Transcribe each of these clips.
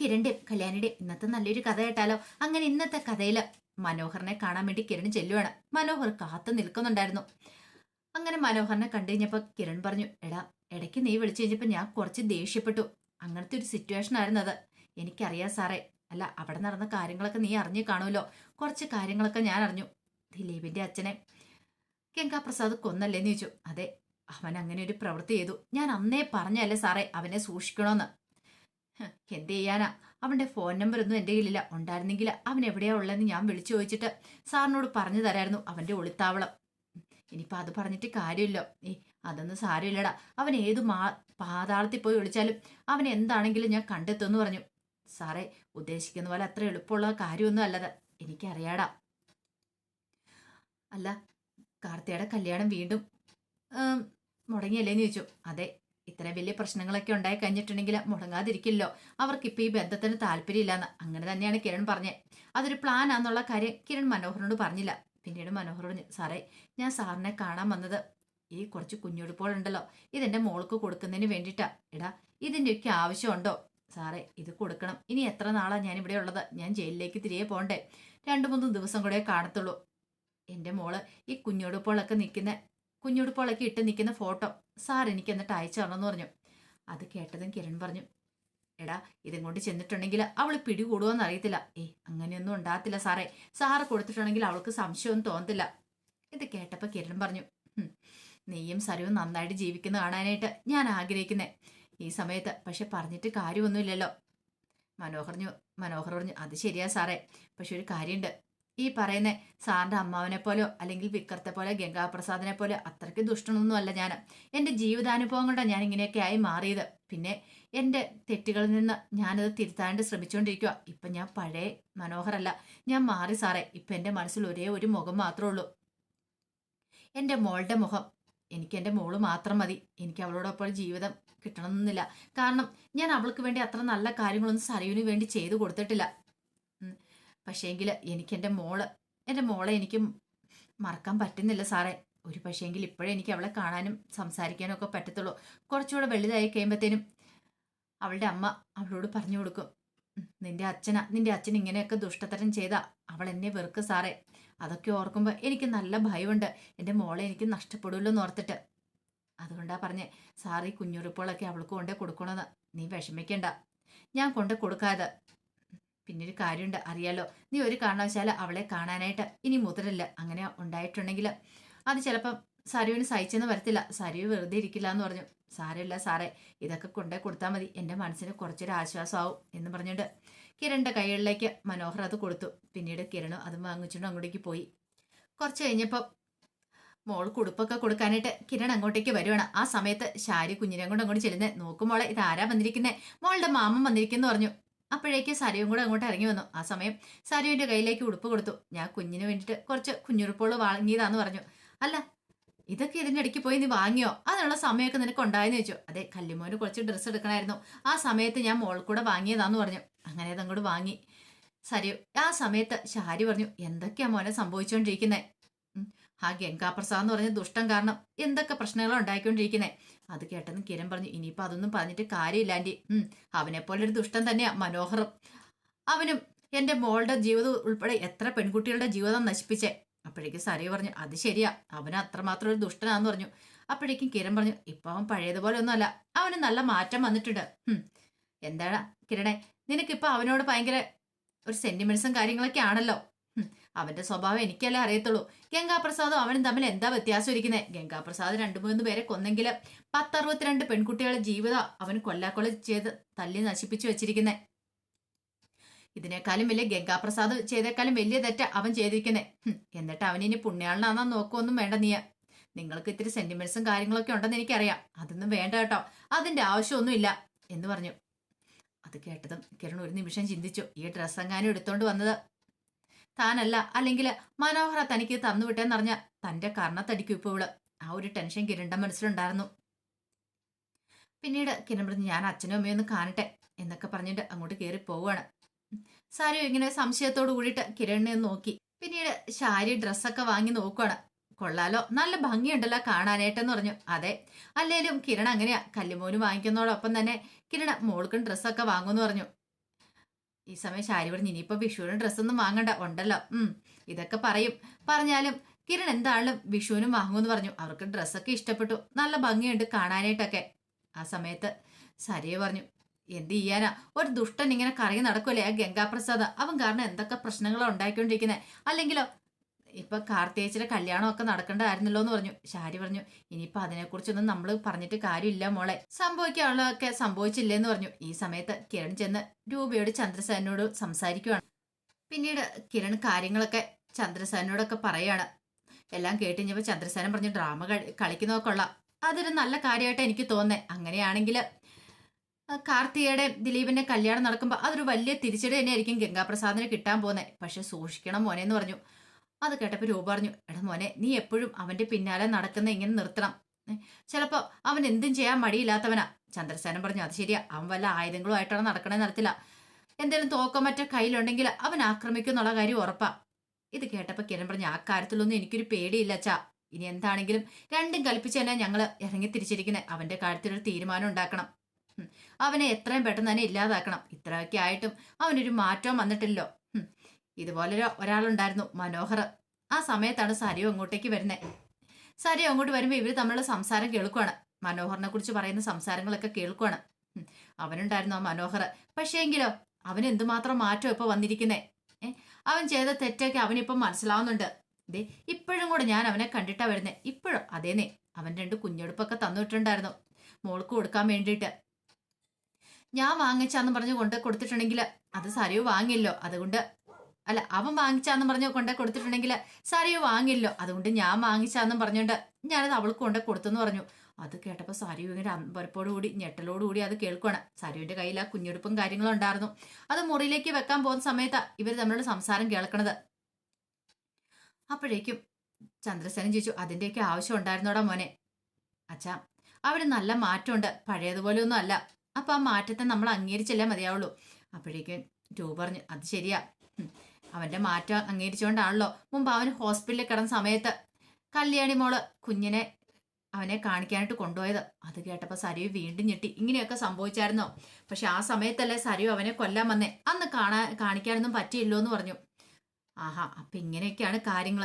കിരണിന്റെയും കല്യാണിയുടെയും ഇന്നത്തെ നല്ലൊരു കഥ കേട്ടാലോ? അങ്ങനെ ഇന്നത്തെ കഥയിൽ മനോഹറിനെ കാണാൻ വേണ്ടി കിരൺ ചെല്ലുവാണ്. മനോഹർ കാത്തു നിൽക്കുന്നുണ്ടായിരുന്നു. അങ്ങനെ മനോഹറിനെ കണ്ടു കഴിഞ്ഞപ്പോൾ കിരൺ പറഞ്ഞു എടാ ഇടയ്ക്ക് നീ വിളിച്ചു കഴിഞ്ഞപ്പോൾ ഞാൻ കുറച്ച് ദേഷ്യപ്പെട്ടു. അങ്ങനത്തെ ഒരു സിറ്റുവേഷൻ ആയിരുന്നു അത്. എനിക്കറിയാം സാറേ. അല്ല അവിടെ നടന്ന കാര്യങ്ങളൊക്കെ നീ അറിഞ്ഞു കാണുമല്ലോ. കുറച്ച് കാര്യങ്ങളൊക്കെ ഞാൻ അറിഞ്ഞു. ദിലീപിന്റെ അച്ഛനെ ഗംഗാപ്രസാദ് കൊന്നല്ലേന്ന് ചോദിച്ചു. അതെ അവൻ അങ്ങനെ ഒരു പ്രവൃത്തി ചെയ്തു. ഞാൻ അന്നേ പറഞ്ഞല്ലേ സാറേ അവനെ സൂക്ഷിക്കണോന്ന്. എന്ത് ചെയ്യാനാ? അവന്റെ ഫോൺ നമ്പർ ഒന്നും എന്റെ കയ്യിലില്ല. ഉണ്ടായിരുന്നെങ്കിൽ അവൻ എവിടെയാ ഉള്ളതെന്ന് ഞാൻ വിളിച്ചു ചോദിച്ചിട്ട് സാറിനോട് പറഞ്ഞു തരായിരുന്നു അവന്റെ ഒളിത്താവളം. ഇനിയിപ്പോ അത് പറഞ്ഞിട്ട് കാര്യമില്ല. ഏ അതൊന്നും സാരമില്ലടാ. അവൻ ഏത് മാ പാതാളത്തിൽ പോയി വിളിച്ചാലും അവൻ എന്താണെങ്കിലും ഞാൻ കണ്ടെത്തുമെന്ന് പറഞ്ഞു. സാറേ ഉദ്ദേശിക്കുന്ന പോലെ അത്ര എളുപ്പമുള്ള കാര്യമൊന്നും അല്ലത്. എനിക്കറിയാടാ. അല്ല കാർത്തിയുടെ കല്യാണം വീണ്ടും മുടങ്ങിയല്ലേന്ന് ചോദിച്ചു. അതെ ഇത്ര വലിയ പ്രശ്നങ്ങളൊക്കെ ഉണ്ടായി കഴിഞ്ഞിട്ടുണ്ടെങ്കിൽ മുടങ്ങാതിരിക്കില്ലോ. അവർക്ക് അവർക്കിപ്പോൾ ഈ ബന്ധത്തിന് താല്പര്യമില്ലെന്ന്. അങ്ങനെ തന്നെയാണ് കിരൺ പറഞ്ഞത്. അതൊരു പ്ലാൻ കാര്യം കിരൺ മനോഹറിനോട് പറഞ്ഞില്ല. പിന്നീട് മനോഹർ പറഞ്ഞു സാറേ ഞാൻ സാറിനെ കാണാൻ വന്നത് ഈ കുറച്ച് കുഞ്ഞുടുപ്പുകളുണ്ടല്ലോ ഇതെന്റെ മോൾക്ക് കൊടുക്കുന്നതിന് വേണ്ടിട്ടാ എടാ ഇതിന്റെയൊക്കെ ആവശ്യമുണ്ടോ? സാറേ ഇത് കൊടുക്കണം. ഇനി എത്ര നാളാ ഞാൻ ഇവിടെ ഉള്ളത്? ഞാൻ ജയിലിലേക്ക് തിരികെ പോകണ്ടേ. രണ്ടു മൂന്ന് ദിവസം കൂടെ കാണത്തുള്ളൂ. എന്റെ മോൾ ഈ കുഞ്ഞുടുപ്പോളൊക്കെ നിൽക്കുന്ന കുഞ്ഞുടുപ്പോളൊക്കെ ഇട്ട് നിൽക്കുന്ന ഫോട്ടോ. സാർ എനിക്ക് എന്നിട്ട് അയച്ചു തരണമെന്ന് പറഞ്ഞു. അത് കേട്ടതും കിരൺ പറഞ്ഞു. എടാ ഇതും കൊണ്ട് ചെന്നിട്ടുണ്ടെങ്കിൽ അവൾ പിടികൂടുവെന്ന് അറിയത്തില്ല. ഏ അങ്ങനെയൊന്നും ഉണ്ടാകത്തില്ല സാറേ. സാറ് കൊടുത്തിട്ടുണ്ടെങ്കിൽ അവൾക്ക് സംശയമൊന്നും തോന്നത്തില്ല. ഇത് കേട്ടപ്പോൾ കിരൺ പറഞ്ഞു. "ഹും, നീയും സരവും നന്നായിട്ട് ജീവിക്കുന്ന കാണാനായിട്ട് ഞാൻ ആഗ്രഹിക്കുന്നേ. ഈ സമയത്ത് പക്ഷെ പറഞ്ഞിട്ട് കാര്യമൊന്നുമില്ലല്ലോ. മനോഹർ മനോഹർ പറഞ്ഞു. അത് ശരിയാ സാറേ. പക്ഷെ ഒരു കാര്യമുണ്ട്. ഈ പറയുന്ന സാറിന്റെ അമ്മാവനെ പോലെയോ അല്ലെങ്കിൽ വിക്രത്തെ പോലെ ഗംഗാപ്രസാദിനെ പോലെ അത്രയ്ക്ക് ദുഷ്ടനൊന്നും അല്ല ഞാൻ. എന്റെ ജീവിതാനുഭവം കൊണ്ടാണ് ഞാൻ ഇങ്ങനെയൊക്കെ ആയി മാറിയത്. പിന്നെ എന്റെ തെറ്റുകളിൽ നിന്ന് ഞാനത് തിരുത്താണ്ട് ശ്രമിച്ചുകൊണ്ടിരിക്കുക ഇപ്പം ഞാൻ പഴയ മനോഹരല്ല. ഞാൻ മാറി സാറേ. ഇപ്പം എന്റെ മനസ്സിൽ ഒരേ ഒരു മുഖം മാത്രമേ ഉള്ളൂ. എന്റെ മോളുടെ മുഖം. എനിക്ക് എന്റെ മോൾ മാത്രം മതി. എനിക്ക് അവളോടൊപ്പം ജീവിതം കിട്ടണമെന്നില്ല. കാരണം ഞാൻ അവൾക്ക് വേണ്ടി അത്ര നല്ല കാര്യങ്ങളൊന്നും സരയുവിന് വേണ്ടി ചെയ്തു കൊടുത്തിട്ടില്ല. പക്ഷേങ്കിൽ എനിക്ക് എന്റെ മോൾ എന്റെ മോളെ എനിക്ക് മറക്കാൻ പറ്റുന്നില്ല സാറേ. ഒരു പക്ഷേങ്കിൽ ഇപ്പോഴേ എനിക്ക് അവളെ കാണാനും സംസാരിക്കാനും ഒക്കെ പറ്റത്തുള്ളൂ. കുറച്ചുകൂടെ വലുതായി കഴിയുമ്പോഴത്തേനും അവളുടെ അമ്മ അവളോട് പറഞ്ഞു കൊടുക്കും. നിന്റെ അച്ഛനാ നിന്റെ അച്ഛൻ ഇങ്ങനെയൊക്കെ ദുഷ്ടത്തരം ചെയ്താ. അവൾ എന്നെ വെറുക്ക് സാറേ. അതൊക്കെ ഓർക്കുമ്പോൾ എനിക്ക് നല്ല ഭയമുണ്ട്. എന്റെ മോളെ എനിക്ക് നഷ്ടപ്പെടുമല്ലോ എന്ന് ഓർത്തിട്ട്. അതുകൊണ്ടാ പറഞ്ഞേ ഈ കുഞ്ഞുറുപ്പുകളൊക്കെ അവൾക്ക് കൊണ്ടേ കൊടുക്കണമെന്ന് നീ വിഷമിക്കണ്ട. ഞാൻ കൊണ്ടേ കൊടുക്കാതെ പിന്നെ ഒരു കാര്യമുണ്ട് അറിയാലോ നീ ഒരു കാരണവശാല അവളെ കാണാനായിട്ട് ഇനി മുതലല്ല അങ്ങനെ ഉണ്ടായിട്ടുണ്ടെങ്കിൽ അത് ചിലപ്പം സരുവിന് സഹിച്ചെന്ന് വരത്തില്ല. സരു വെറുതെ ഇരിക്കില്ല എന്ന് പറഞ്ഞു. സാരമില്ല സാറേ ഇതൊക്കെ കൊണ്ടേ കൊടുത്താൽ മതി. എന്റെ മനസ്സിന് കുറച്ചൊരു ആശ്വാസമാവും എന്ന് പറഞ്ഞിട്ട് കിരണിന്റെ കൈകളിലേക്ക് മനോഹർ അത് കൊടുത്തു. പിന്നീട് കിരണും അത് വാങ്ങിച്ചുകൊണ്ട് അങ്ങോട്ടേക്ക് പോയി. കുറച്ച് കഴിഞ്ഞപ്പോൾ മോൾ കുടുപ്പൊക്കെ കൊടുക്കാനായിട്ട് കിരൺ അങ്ങോട്ടേക്ക് വരുവാണ്. ആ സമയത്ത് ശാരി കുഞ്ഞിനെ കൊണ്ട് അങ്ങോട്ട് ചെല്ലുന്നത് നോക്കുമ്പോൾ ഇത് ആരാ വന്നിരിക്കുന്നത് മോളുടെ മാമൻ വന്നിരിക്കുന്നു പറഞ്ഞു. അപ്പോഴേക്ക് സരയും കൂടെ അങ്ങോട്ട് ഇറങ്ങി വന്നു. ആ സമയം സരുവിന്റെ കയ്യിലേക്ക് ഉടുപ്പ് കൊടുത്തു. ഞാൻ കുഞ്ഞിന് വേണ്ടിയിട്ട് കുറച്ച് കുഞ്ഞുടുപ്പുകൾ വാങ്ങിയതാന്ന് പറഞ്ഞു. അല്ല ഇതൊക്കെ ഇതിന്റെ ഇടയ്ക്ക് പോയി നീ വാങ്ങിയോ? അതിനുള്ള സമയമൊക്കെ നിനക്ക് ഉണ്ടായെന്ന് ചോദിച്ചു. അതെ കല്ലിമോന് കുറച്ച് ഡ്രസ്സ് എടുക്കണമായിരുന്നു. ആ സമയത്ത് ഞാൻ മോൾ കൂടെ വാങ്ങിയതാന്ന് പറഞ്ഞു. അങ്ങനെ അതങ്ങോട്ട് വാങ്ങി. സരയു ആ സമയത്ത് ഷാരി പറഞ്ഞു എന്തൊക്കെയാ മോനെ സംഭവിച്ചുകൊണ്ടിരിക്കുന്നത് ആ ഗംഗാപ്രസാദ് എന്ന് പറഞ്ഞ ദുഷ്ടം കാരണം എന്തൊക്കെ പ്രശ്നങ്ങളാണ് ഉണ്ടായിക്കൊണ്ടിരിക്കുന്നത് അത് കേട്ടെന്ന് കിരൺ പറഞ്ഞു ഇനിയിപ്പോ അതൊന്നും പറഞ്ഞിട്ട് കാര്യമില്ല ആന്റി. ഉം അവനെ പോലെ ഒരു ദുഷ്ടൻ തന്നെയാ മനോഹറും അവനും എന്റെ മോളുടെ ജീവിതം ഉൾപ്പെടെ എത്ര പെൺകുട്ടികളുടെ ജീവിതം നശിപ്പിച്ചേ? അപ്പോഴേക്കും സരിയ പറഞ്ഞു അത് ശരിയാ അവന് അത്രമാത്രം ഒരു ദുഷ്ടനാന്ന് പറഞ്ഞു. അപ്പോഴേക്കും കിരൺ പറഞ്ഞു ഇപ്പൊ അവൻ പഴയതുപോലെ ഒന്നുമല്ല അവന് നല്ല മാറ്റം വന്നിട്ടുണ്ട്. എന്താണ് കിരണേ നിനക്കിപ്പോ അവനോട് ഭയങ്കര ഒരു സെന്റിമെന്റ്സും കാര്യങ്ങളൊക്കെ ആണല്ലോ അവന്റെ സ്വഭാവം എനിക്കല്ലേ അറിയത്തുള്ളൂ. ഗംഗാപ്രസാദും അവനും തമ്മിൽ എന്താ വ്യത്യാസം ഇരിക്കുന്നത് ഗംഗാപ്രസാദ് രണ്ടു മൂന്ന് പേരെ കൊന്നെങ്കിലും പത്തറുപത്തിരണ്ട് പെൺകുട്ടികളുടെ ജീവിതം അവൻ കൊല്ലാക്കൊല ചെയ്ത് തല്ലി നശിപ്പിച്ചു വെച്ചിരിക്കുന്നത് ഇതിനേക്കാളും വലിയ ഗംഗാപ്രസാദ് ചെയ്തേക്കാളും വലിയ തെറ്റ അവൻ ചെയ്തിരിക്കുന്നത് എന്നിട്ട് അവനിനി പുണ്യാളനാന്നാ നോക്കുമൊന്നും വേണ്ട നീ നിങ്ങൾക്ക് ഇത്തിരി സെന്റിമെന്റ്സും കാര്യങ്ങളൊക്കെ ഉണ്ടെന്ന് എനിക്കറിയാം. അതൊന്നും വേണ്ട കേട്ടോ. അതിന്റെ ആവശ്യമൊന്നുമില്ല എന്ന് പറഞ്ഞു. അത് കേട്ടതും കിരൺ ഒരു നിമിഷം ചിന്തിച്ചു. ഈ ഡ്രസ്സ് എങ്ങാനും എടുത്തോണ്ട് വന്നത് താനല്ല. അല്ലെങ്കിൽ മനോഹര തനിക്ക് തന്നുവിട്ടേന്നറിഞ്ഞ തന്റെ കർണത്തടിക്കും ഇപ്പോൾ ഇവൾ. ആ ഒരു ടെൻഷൻ കിരണ്ട മനസ്സിലുണ്ടായിരുന്നു. പിന്നീട് കിരൺ പറഞ്ഞു ഞാൻ അച്ഛനും അമ്മയും ഒന്ന് കാണട്ടെ എന്നൊക്കെ പറഞ്ഞിട്ട് അങ്ങോട്ട് കയറി പോവുകയാണ്. സാരി ഇങ്ങനെ സംശയത്തോട് കൂടിയിട്ട് കിരണിനെ നോക്കി. പിന്നീട് ശാരി ഡ്രസ്സൊക്കെ വാങ്ങി നോക്കുവാണ്. കൊള്ളാലോ നല്ല ഭംഗിയുണ്ടല്ലോ കാണാനായിട്ടെന്ന് പറഞ്ഞു. അതെ അല്ലേലും കിരൺ അങ്ങനെയാ. കല്ലുമോന് വാങ്ങിക്കുന്നതോടൊപ്പം തന്നെ കിരൺ മോൾക്കും ഡ്രസ്സൊക്കെ വാങ്ങുമെന്ന് പറഞ്ഞു. ഈ സമയം ശാരി പറഞ്ഞു ഇനിയിപ്പോ വിഷുവിന് ഡ്രസ്സൊന്നും വാങ്ങണ്ട ഉണ്ടല്ലോ. ഉം ഇതൊക്കെ പറയും. പറഞ്ഞാലും കിരൺ എന്തായാലും വിഷുവിനും വാങ്ങുമെന്ന് പറഞ്ഞു. അവർക്ക് ഡ്രസ്സൊക്കെ ഇഷ്ടപ്പെട്ടു. നല്ല ഭംഗിയുണ്ട് കാണാനായിട്ടൊക്കെ. ആ സമയത്ത് സരിയ പറഞ്ഞു എന്ത് ചെയ്യാനാ? ഒരു ദുഷ്ടൻ ഇങ്ങനെ കറങ്ങി നടക്കൂലേ? ആ ഗംഗാപ്രസാദ്. അവൻ കാരണം എന്തൊക്കെ പ്രശ്നങ്ങളാണ് ഉണ്ടാക്കിക്കൊണ്ടിരിക്കുന്നത് അല്ലെങ്കിലോ ഇപ്പൊ കാർത്തിയേച്ചിയുടെ കല്യാണമൊക്കെ നടക്കേണ്ടതായിരുന്നല്ലോ എന്ന് പറഞ്ഞു. ശാരി പറഞ്ഞു ഇനിയിപ്പോ അതിനെക്കുറിച്ചൊന്നും നമ്മൾ പറഞ്ഞിട്ട് കാര്യമില്ല മോളെ. സംഭവിക്കാനുള്ളതൊക്കെ സംഭവിച്ചില്ലെന്ന് പറഞ്ഞു. ഈ സമയത്ത് കിരൺ ചെന്ന് രൂപയോട് ചന്ദ്രസേനോട് സംസാരിക്കുവാണ്. പിന്നീട് കിരൺ കാര്യങ്ങളൊക്കെ ചന്ദ്രസേനോടൊക്കെ പറയാണ്. എല്ലാം കേട്ടുകഴിഞ്ഞപ്പോൾ ചന്ദ്രസേനൻ പറഞ്ഞു ഡ്രാമ കളി കളിക്കുന്നതൊക്കെ കൊള്ളാം. അതൊരു നല്ല കാര്യമായിട്ട് എനിക്ക് തോന്നേ അങ്ങനെയാണെങ്കിൽ കാർത്തികയുടെ ദിലീപിന്റെ കല്യാണം നടക്കുമ്പോൾ അതൊരു വലിയ തിരിച്ചടി തന്നെയായിരിക്കും ഗംഗാപ്രസാദിന് കിട്ടാൻ പോകുന്നത് പക്ഷെ സൂക്ഷിക്കണം മോനെ എന്ന് പറഞ്ഞു. അത് കേട്ടപ്പോൾ രൂപ പറഞ്ഞു എടാ മോനെ നീ എപ്പോഴും അവന്റെ പിന്നാലെ നടക്കുന്ന ഇങ്ങനെ നിർത്തണം. ചിലപ്പോൾ അവൻ എന്തും ചെയ്യാൻ മടിയില്ലാത്തവനാ. ചന്ദ്രസേനൻ പറഞ്ഞു അത് ശരിയാ അവൻ വല്ല ആയുധങ്ങളും ആയിട്ടാണ് നടക്കണേ നടത്തില്ല എന്തെങ്കിലും തോക്കം മറ്റ കയ്യിലുണ്ടെങ്കിൽ അവൻ ആക്രമിക്കും എന്നുള്ള കാര്യം ഉറപ്പാ. ഇത് കേട്ടപ്പോൾ കിരൺ പറഞ്ഞു ആ കാര്യത്തിലൊന്നും എനിക്കൊരു പേടിയില്ല അച്ഛാ. ഇനി എന്താണെങ്കിലും രണ്ടും കൽപ്പിച്ച് തന്നെ ഞങ്ങൾ ഇറങ്ങി തിരിച്ചിരിക്കുന്നത് അവന്റെ കാര്യത്തിലൊരു തീരുമാനം ഉണ്ടാക്കണം. അവനെ എത്രയും പെട്ടെന്ന് തന്നെ ഇല്ലാതാക്കണം. ഇത്രയൊക്കെ ആയിട്ടും അവനൊരു മാറ്റവും വന്നിട്ടില്ലല്ലോ. ഇതുപോലെ ഒരാളുണ്ടായിരുന്നു മനോഹർ. ആ സമയത്താണ് സരിയോ അങ്ങോട്ടേക്ക് വരുന്നത് സരിയോ അങ്ങോട്ട് വരുമ്പോൾ ഇവർ തമ്മിലുള്ള സംസാരം കേൾക്കുവാണ്. മനോഹറിനെ കുറിച്ച് പറയുന്ന സംസാരങ്ങളൊക്കെ കേൾക്കുവാണ്. അവനുണ്ടായിരുന്നു ആ മനോഹർ. പക്ഷേ എങ്കിലോ അവൻ എന്തുമാത്രം മാറ്റം ഇപ്പൊ വന്നിരിക്കുന്നേ? അവൻ ചെയ്ത തെറ്റൊക്കെ അവനിപ്പം മനസ്സിലാവുന്നുണ്ട്. ദേ ഇപ്പോഴും കൂടെ ഞാൻ അവനെ കണ്ടിട്ടാ വരുന്നേ. ഇപ്പോഴും അതേനെ അവൻ രണ്ട് കുഞ്ഞെടുപ്പൊക്കെ തന്നിട്ടുണ്ടായിരുന്നു. മോൾക്ക് കൊടുക്കാൻ വേണ്ടിയിട്ട്. ഞാൻ വാങ്ങിച്ചാന്ന് പറഞ്ഞ് കൊണ്ട് കൊടുത്തിട്ടുണ്ടെങ്കിൽ അത് സരിയു വാങ്ങില്ലോ അതുകൊണ്ട് അല്ല അവൻ വാങ്ങിച്ചാന്ന് പറഞ്ഞ് കൊണ്ടേ കൊടുത്തിട്ടുണ്ടെങ്കിൽ സാരിയോ വാങ്ങില്ലോ. അതുകൊണ്ട് ഞാൻ വാങ്ങിച്ചാന്നും പറഞ്ഞുകൊണ്ട് ഞാനത് അവൾക്ക് കൊണ്ടേ കൊടുത്തെന്ന് പറഞ്ഞു. അത് കേട്ടപ്പോൾ സാരിയോ ഇങ്ങനെ അമ്പരപ്പോടുകൂടി ഞെട്ടലോടുകൂടി അത് കേൾക്കുകയാണ് സാരിയുടെ കയ്യിൽ ആ കുഞ്ഞെടുപ്പും കാര്യങ്ങളും ഉണ്ടായിരുന്നു. അത് മുറിയിലേക്ക് വെക്കാൻ പോകുന്ന സമയത്താ ഇവർ തമ്മിലുള്ള സംസാരം കേൾക്കണത്. അപ്പോഴേക്കും ചന്ദ്രസേനൻ ചോദിച്ചു അതിന്റെയൊക്കെ ആവശ്യം ഉണ്ടായിരുന്നോടാ മോനെ? അച്ഛാ അവിടെ നല്ല മാറ്റമുണ്ട്. പഴയതുപോലെയൊന്നും അല്ല അപ്പം ആ മാറ്റത്തെ നമ്മൾ അംഗീകരിച്ചല്ലേ മതിയാവുള്ളൂ. അപ്പോഴേക്കും ടൂ പറഞ്ഞു അത് ശരിയാ. അവന്റെ മാറ്റം അംഗീകരിച്ചുകൊണ്ടാണല്ലോ. മുമ്പ് അവൻ ഹോസ്പിറ്റലിൽ കിടന്ന സമയത്ത് കല്യാണി മോൾ കുഞ്ഞിനെ അവനെ കാണിക്കാനായിട്ട് കൊണ്ടുപോയത്. അത് കേട്ടപ്പോൾ സരിയു വീണ്ടും ഞെട്ടി. ഇങ്ങനെയൊക്കെ സംഭവിച്ചായിരുന്നോ? പക്ഷെ ആ സമയത്തല്ലേ സരിയു അവനെ കൊല്ലാൻ വന്നേ. അന്ന് കാണാൻ കാണിക്കാനൊന്നും പറ്റിയില്ലോ എന്ന് പറഞ്ഞു. ആഹാ അപ്പൊ ഇങ്ങനെയൊക്കെയാണ് കാര്യങ്ങൾ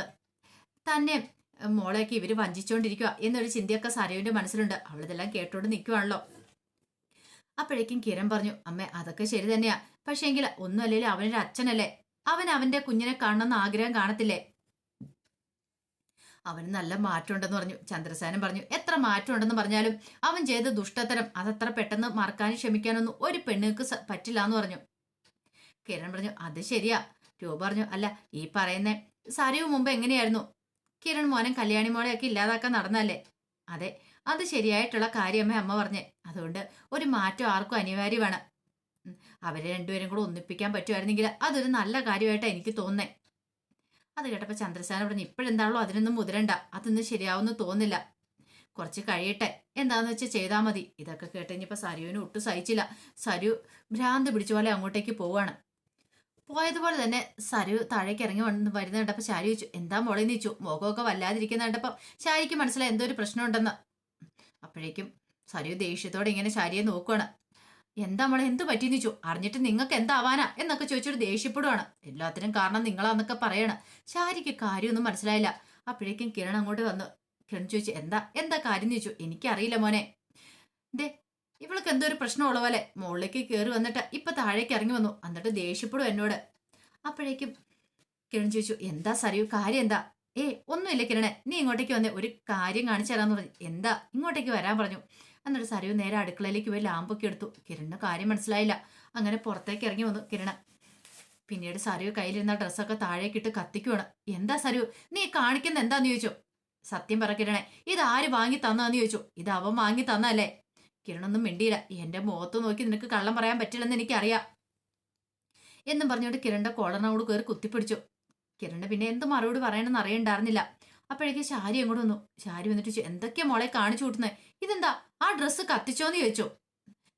തന്നെ മോളെയൊക്കെ ഇവർ വഞ്ചിച്ചുകൊണ്ടിരിക്കുക എന്നൊരു ചിന്തയൊക്കെ സരയുവിന്റെ മനസ്സിലുണ്ട്. അവളിതെല്ലാം കേട്ടോണ്ട് നിൽക്കുവാണല്ലോ അപ്പോഴേക്കും കിരൺ പറഞ്ഞു അമ്മേ അതൊക്കെ ശരി തന്നെയാ. പക്ഷേ എങ്കിൽ ഒന്നും അല്ലെങ്കിലും അവനൊരു അച്ഛനല്ലേ അവൻ അവന്റെ കുഞ്ഞിനെ കാണണമെന്ന് ആഗ്രഹം കാണത്തില്ലേ? അവന് നല്ല മാറ്റമുണ്ടെന്ന് പറഞ്ഞു. ചന്ദ്രസേനൻ പറഞ്ഞു എത്ര മാറ്റമുണ്ടെന്ന് പറഞ്ഞാലും അവൻ ചെയ്ത ദുഷ്ടത്തരം അതത്ര പെട്ടെന്ന് മറക്കാനും ക്ഷമിക്കാനൊന്നും ഒരു പെണ്ണുങ്ങൾക്ക് പറ്റില്ല എന്ന് പറഞ്ഞു. കിരൺ പറഞ്ഞു അത് ശരിയാ. രൂപ പറഞ്ഞു അല്ല ഈ പറയുന്ന സരിവ് മുമ്പ് എങ്ങനെയായിരുന്നു? കിരൺ മോനും കല്യാണി മോളെയൊക്കെ ഇല്ലാതാക്കാൻ നടന്നല്ലേ അതെ അത് ശരിയായിട്ടുള്ള കാര്യമേ അമ്മ പറഞ്ഞേ. അതുകൊണ്ട് ഒരു മാറ്റം ആർക്കും അനിവാര്യമാണ്. അവരെ രണ്ടുപേരും കൂടെ ഒന്നിപ്പിക്കാൻ പറ്റുമായിരുന്നെങ്കിൽ അതൊരു നല്ല കാര്യമായിട്ടാണ് എനിക്ക് തോന്നേ. അത് കേട്ടപ്പോൾ ചന്ദ്രസേന പറഞ്ഞു ഇപ്പോഴെന്താണല്ലോ അതിനൊന്നും മുതിരണ്ട. അതൊന്നും ശരിയാവുമെന്ന് തോന്നില്ല കുറച്ച് കഴിയട്ടെ. എന്താന്ന് വെച്ചാൽ ചെയ്താൽ മതി. ഇതൊക്കെ കേട്ട് കഴിഞ്ഞപ്പോൾ സരുവിന് ഒട്ടും സഹിച്ചില്ല. സരു ഭ്രാന്ത് പിടിച്ച പോലെ അങ്ങോട്ടേക്ക് പോവാണ്. പോയതുപോലെ തന്നെ സരു താഴേക്ക് ഇറങ്ങി വന്ന് വരുന്ന കണ്ടപ്പോൾ ശാരി ചോദിച്ചു എന്താ മോളെ ചോദിച്ചു മുഖമൊക്കെ വല്ലാതിരിക്കുന്ന കണ്ടപ്പോൾ ശാരിക്ക് മനസ്സിലായി എന്തോ ഒരു പ്രശ്നമുണ്ടെന്ന്. അപ്പോഴേക്കും സരു ദേഷ്യത്തോടെ ഇങ്ങനെ ശാരിയെ നോക്കുവാണ്. എന്താ മോളെ എന്ത് പറ്റിയെന്ന് ചോ അറിഞ്ഞിട്ട് നിങ്ങൾക്ക് എന്താവാനാ എന്നൊക്കെ ചോദിച്ചൊരു ദേഷ്യപ്പെടുവാണ്. എല്ലാത്തിനും കാരണം നിങ്ങളാന്നൊക്കെ പറയണം. ശാരിക്ക് കാര്യമൊന്നും മനസ്സിലായില്ല. അപ്പോഴേക്കും കിരൺ അങ്ങോട്ട് വന്നു. കിരൺ ചോദിച്ചു എന്താ എന്താ കാര്യം? ചോദിച്ചു. എനിക്കറിയില്ല മോനെ. ദേ ഇവൾക്ക് എന്തോ ഒരു പ്രശ്നമുള്ള പോലെ. മുകളിലേക്ക് കയറി വന്നിട്ട് ഇപ്പൊ താഴേക്ക് ഇറങ്ങി വന്നു. എന്നിട്ട് ദേഷ്യപ്പെടും എന്നോട്. അപ്പോഴേക്കും കിരൺ ചോദിച്ചു എന്താ സറിയു കാര്യം എന്താ? ഏ ഒന്നുമില്ല കിരണെ. നീ ഇങ്ങോട്ടേക്ക് വന്നേ. ഒരു കാര്യം കാണിച്ചു തരാന്ന് പറഞ്ഞു. എന്താ ഇങ്ങോട്ടേക്ക് വരാൻ പറഞ്ഞു. എന്നിട്ട് സരയു നേരെ അടുക്കളയിലേക്ക് പോയി ലാമ്പൊക്കെ എടുത്തു. കിരണിന് കാര്യം മനസ്സിലായില്ല. അങ്ങനെ പുറത്തേക്ക് ഇറങ്ങി വന്നു കിരണ. പിന്നീട് സരയു കയ്യിലിരുന്ന ഡ്രസ്സൊക്കെ താഴേക്കിട്ട് കത്തിക്കുവാണ്. എന്താ സരയു? നീ കാണിക്കുന്ന എന്താന്ന് ചോദിച്ചു. സത്യം പറ കിരണേ ഇത് ആര് വാങ്ങി തന്നാന്ന് ചോദിച്ചു. ഇത് അവൻ വാങ്ങി തന്നല്ലേ കിരണൊന്നും മിണ്ടിയില്ല. എന്റെ മുഖത്ത് നോക്കി നിനക്ക് കള്ളം പറയാൻ പറ്റില്ലെന്ന് എനിക്കറിയാം. എന്നും പറഞ്ഞുകൊണ്ട് കിരണിന്റെ കോളറിനോട് കയറി കുത്തിപ്പിടിച്ചു. കിരണ് പിന്നെ എന്ത് മറുപടി പറയണമെന്ന് അറിയണ്ടായിരുന്നില്ല. അപ്പോഴേക്ക് ശാരി അങ്ങോട്ട് വന്നു. ശാരി വന്നിട്ട് എന്തൊക്കെയാ മോളെ കാണിച്ചു കൂട്ടുന്നത് ഇതെന്താ? ആ ഡ്രസ്സ് കത്തിച്ചോന്ന് ചോദിച്ചു.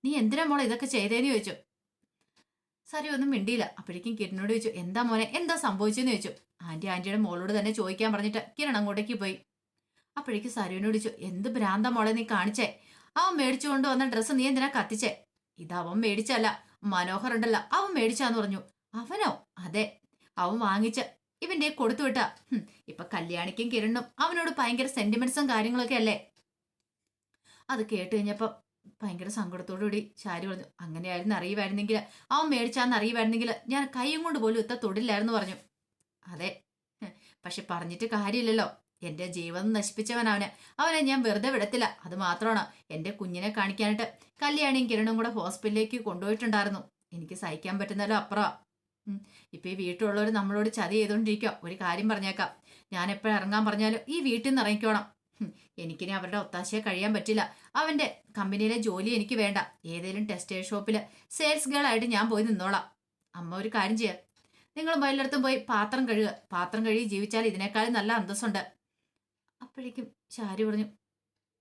നീ എന്തിനാ മോളെ ഇതൊക്കെ ചെയ്തേന്ന് ചോദിച്ചു. സാരി ഒന്നും മിണ്ടിയില്ല. അപ്പോഴേക്കും കിരണിനോട് ചോദിച്ചു എന്താ മോനെ? എന്താ സംഭവിച്ചെന്ന് ചോദിച്ചു. ആന്റി ആന്റിയുടെ മോളോട് തന്നെ ചോദിക്കാൻ പറഞ്ഞിട്ട് കിരൺ അങ്ങോട്ടേക്ക് പോയി. അപ്പോഴേക്കും സരുവിനോട് ചോദിച്ചു എന്ത് ഭ്രാന്ത മോളെ നീ കാണിച്ചേ? അവൻ മേടിച്ചു കൊണ്ടുവന്ന ഡ്രസ്സ് നീ എന്തിനാ കത്തിച്ചേ? ഇത് അവൻ മേടിച്ചല്ല മനോഹർ ഉണ്ടല്ല അവൻ മേടിച്ചാന്ന് പറഞ്ഞു. അവനോ? അതെ അവൻ വാങ്ങിച്ച് ഇവന്റെ കൊടുത്തു വിട്ടാ. ഹും, ഇപ്പൊ കല്യാണിക്കും കിരണ്ണും അവനോട് ഭയങ്കര സെന്റിമെന്റ്സും കാര്യങ്ങളൊക്കെ അല്ലേ? അത് കേട്ട് കഴിഞ്ഞപ്പോ ഭയങ്കര സങ്കടത്തോടു കൂടി ശാരി പറഞ്ഞു അങ്ങനെയായിരുന്നു അറിയുമായിരുന്നെങ്കിൽ അവൻ മേടിച്ചാന്ന് അറിയുമായിരുന്നെങ്കിൽ ഞാൻ കൈയും കൊണ്ട് പോലും ഇത്ത തൊടില്ലായിരുന്നു പറഞ്ഞു. അതെ പക്ഷെ പറഞ്ഞിട്ട് കാര്യമില്ലല്ലോ. എന്റെ ജീവൻ നശിപ്പിച്ചവൻ അവന് അവനെ ഞാൻ വെറുതെ വിടത്തില്ല. അത് മാത്രമാണ് എന്റെ കുഞ്ഞിനെ കാണിക്കാനായിട്ട് കല്യാണിയും കിരണും കൂടെ ഹോസ്പിറ്റലിലേക്ക് കൊണ്ടുപോയിട്ടുണ്ടായിരുന്നു. എനിക്ക് സഹിക്കാൻ പറ്റുന്നല്ലോ അപ്പുറം ഇപ്പൊ ഈ വീട്ടിലുള്ളവർ നമ്മളോട് ചതി ചെയ്തോണ്ടിരിക്കുക ഒരു കാര്യം പറഞ്ഞേക്കാം. ഞാൻ എപ്പോഴും ഇറങ്ങാൻ പറഞ്ഞാലും ഈ വീട്ടിൽ നിന്ന് ഇറങ്ങിക്കോണം എനിക്കിനി അവരുടെ ഒത്താശയെ കഴിയാൻ പറ്റില്ല. അവന്റെ കമ്പനിയിലെ ജോലി എനിക്ക് വേണ്ട. ഏതെങ്കിലും ടെക്സ്റ്റൈൽ ഷോപ്പിൽ സെയിൽസ് ഗേൾ ആയിട്ട് ഞാൻ പോയി നിന്നോളാം. അമ്മ ഒരു കാര്യം ചെയ്യാം. നിങ്ങൾ വല്ലയിടത്തും പോയി പാത്രം കഴുകുക പാത്രം കഴുകി ജീവിച്ചാൽ ഇതിനേക്കാളും നല്ല അന്തസ്സുണ്ട്. അപ്പോഴേക്കും ശാരി പറഞ്ഞു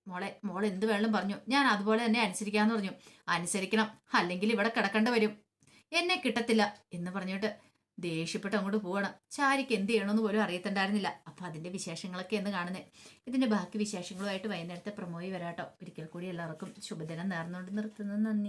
മോളെ മോൾ എന്ത് വേണം പറഞ്ഞു. ഞാൻ അതുപോലെ തന്നെ അനുസരിക്കാന്ന് പറഞ്ഞു. അനുസരിക്കണം. അല്ലെങ്കിൽ ഇവിടെ കിടക്കേണ്ടി വരും. എന്നെ കിട്ടത്തില്ല എന്ന് പറഞ്ഞിട്ട് ദേഷ്യപ്പെട്ട് അങ്ങോട്ട് പോവാണ്. ചാരിക്ക് എന്ത് ചെയ്യണമെന്ന് പോലും അറിയത്തുണ്ടായിരുന്നില്ല. അപ്പൊ അതിന്റെ വിശേഷങ്ങളൊക്കെ എന്ന് കാണുന്നത് ഇതിന്റെ ബാക്കി വിശേഷങ്ങളുമായിട്ട് വൈകുന്നേരത്തെ പ്രമോയി വരാട്ടോ. ഒരിക്കൽ കൂടി എല്ലാവർക്കും ശുഭദിനം നേർന്നുകൊണ്ട് നിർത്തുന്നു. നന്ദി.